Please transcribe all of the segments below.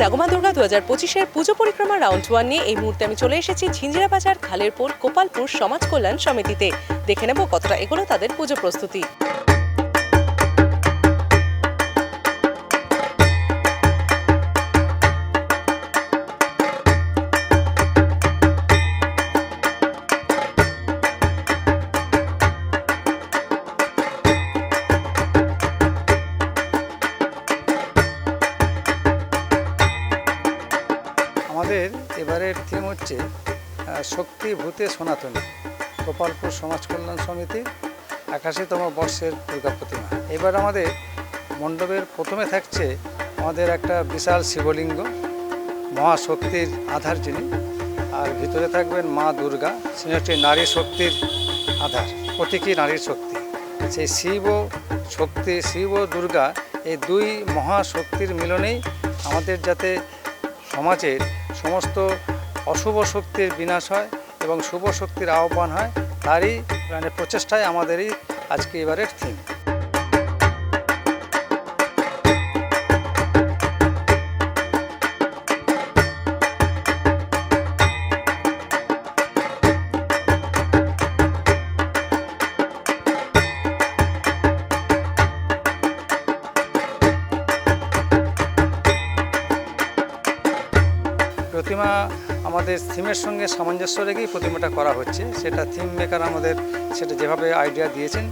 জাগমা দুর্গা দু হাজার পঁচিশের পুজো পরিক্রমা রাউন্ড ওয়ান নিয়ে এই মুহূর্তে আমি চলে এসেছি ঝিঞ্জিরা বাজার খালেরপুর গোপালপুর সমাজ কল্যাণ সমিতিতে। দেখে নেব কতটা এগোলো তাদের পুজো প্রস্তুতি। আমাদের এবারের থিম হচ্ছে শক্তি ভূতে সনাতনী, গোপালপুর সমাজ কল্যাণ সমিতি, একাশিতম বর্ষের দুর্গা প্রতিমা। এবার আমাদের মণ্ডপের প্রথমে থাকছে আমাদের একটা বিশাল শিবলিঙ্গ, মহাশক্তির আধার যিনি, আর ভিতরে থাকবেন মা দুর্গা, তিনি হচ্ছে নারী শক্তির আধার, প্রতীকী নারীর শক্তি। সেই শিব শক্তি, শিব ও দুর্গা, এই দুই মহাশক্তির মিলনেই আমাদের যাতে সমাজের সমস্ত অশুভ শক্তির বিনাশ হয় এবং শুভ শক্তির আহ্বান হয়, তারই মানে প্রচেষ্টায় আমাদেরই আজকে এবারের থিম প্রতিমা আমাদের থিমের সঙ্গে সামঞ্জস্য রেখেই প্রতিমাটা করা হচ্ছে। সেটা থিম মেকার আমাদের সেটা যেভাবে আইডিয়া দিয়েছেন,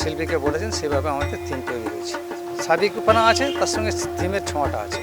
শিল্পীকে বলেছেন, সেভাবে আমাদের থিম তৈরি হয়েছে। সাবিকপানা আছে, তার সঙ্গে থিমের ছোঁয়াটা আছে।